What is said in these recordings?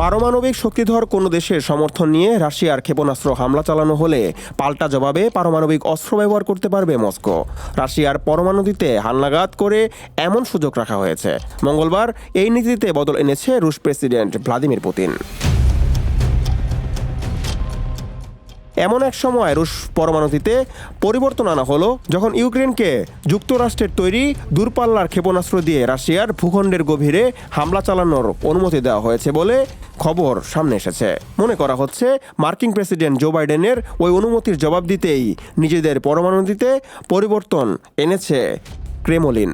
পারমাণবিক শক্তিধর কোনো দেশের সমর্থন নিয়ে রাশিয়ার ক্ষেপণাস্ত্র হামলা চালানো হলে পাল্টা জবাবে পারমাণবিক অস্ত্র ব্যবহার করতে পারবে মস্কো। রাশিয়ার পরমাণুতে হালনাগাদ করে এমন সুযোগ রাখা হয়েছে। মঙ্গলবার এই নীতিতে বদল এনেছে রুশ প্রেসিডেন্ট ভ্লাদিমির পুতিন। এমন এক সময় রুশ পরমাণুতে পরিবর্তন আনা হলো, যখন ইউক্রেনকে যুক্তরাষ্ট্রের তৈরি দূরপাল্লার ক্ষেপণাস্ত্র দিয়ে রাশিয়ার ভূখণ্ডের গভীরে হামলা চালানোর অনুমতি দেওয়া হয়েছে বলে খবর সামনে এসেছে। মনে করা হচ্ছে, মার্কিন প্রেসিডেন্ট জো বাইডেনের ওই অনুমতির জবাব দিতেই নিজেদের পরমাণুতে পরিবর্তন এনেছে ক্রেমলিন।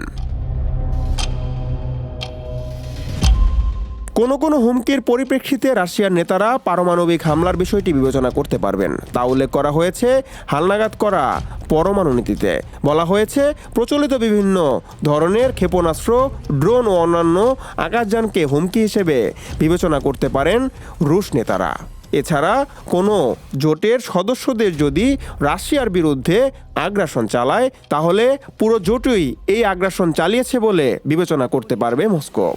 কোনো কোনো হুমকির পরিপ্রেক্ষিতে রাশিয়ার নেতারা পারমাণবিক হামলার বিষয়টি বিবেচনা করতে পারবেন। তা উল্লেখ করা হয়েছে, হালনাগাদ করা পরমাণু নীতিতে। বলা হয়েছে, প্রচলিত বিভিন্ন ধরনের ক্ষেপণাস্ত্র, ড্রোন ও অন্যান্য আকাশযানকে হুমকি হিসেবে বিবেচনা করতে পারেন রুশ নেতারা। এছাড়া কোনো জোটের সদস্যদের যদি রাশিয়ার বিরুদ্ধে আগ্রাসন চালায়, তাহলে পুরো জোটই এই আগ্রাসন চালিয়েছে বলে বিবেচনা করতে পারবে মস্কো।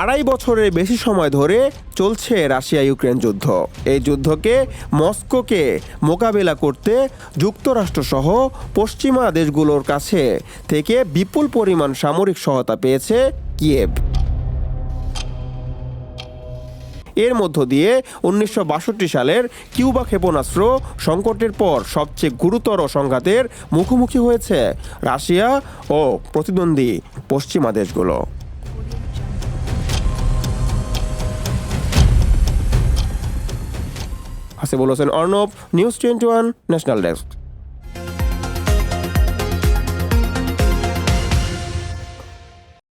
আড়াই বছরের বেশি সময় ধরে চলছে রাশিয়া ইউক্রেন যুদ্ধ। এই যুদ্ধকে মস্কোকে মোকাবেলা করতে যুক্তরাষ্ট্রসহ পশ্চিমা দেশগুলোর কাছে থেকে বিপুল পরিমাণ সামরিক সহায়তা পেয়েছে কিয়েভ। এর মধ্য দিয়ে উনিশশো বাষট্টি সালের কিউবা ক্ষেপণাস্ত্র সংকটের পর সবচেয়ে গুরুতর সংঘাতের মুখোমুখি হয়েছে রাশিয়া ও প্রতিদ্বন্দ্বী পশ্চিমা দেশগুলো। Hasibul Hossain Arnab news twenty one national desk.